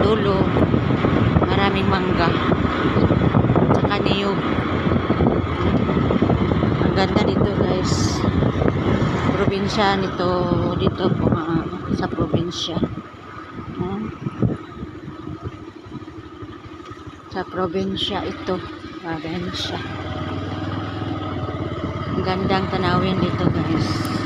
dulo maraming mangga tsaka niyog. Ang ganda dito guys. Probinsya nito dito po mga, sa probinsya. Hmm? sa probinsya ito probinsya. Ang gandang tanawin dito guys.